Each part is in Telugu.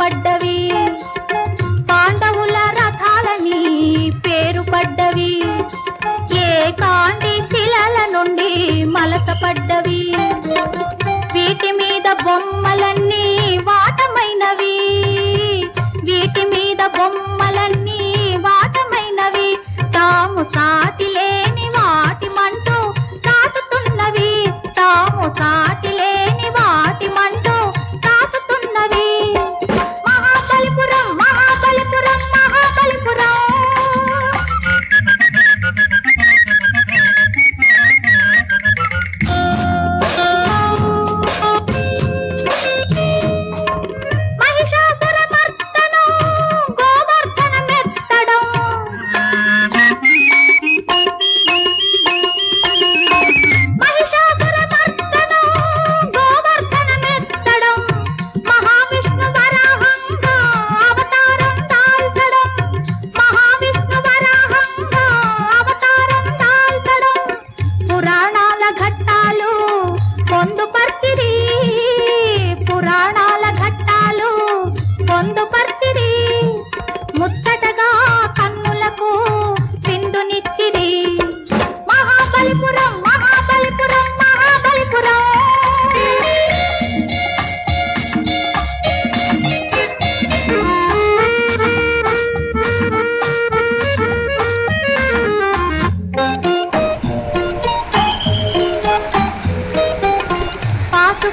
పడ్డవి. పాండవుల రథాలని పేరు పడ్డవి. ఏ కాంతి శిలల నుండి మలసపడ్డవి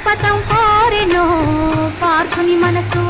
పతం పారెను పార్కుని మనసు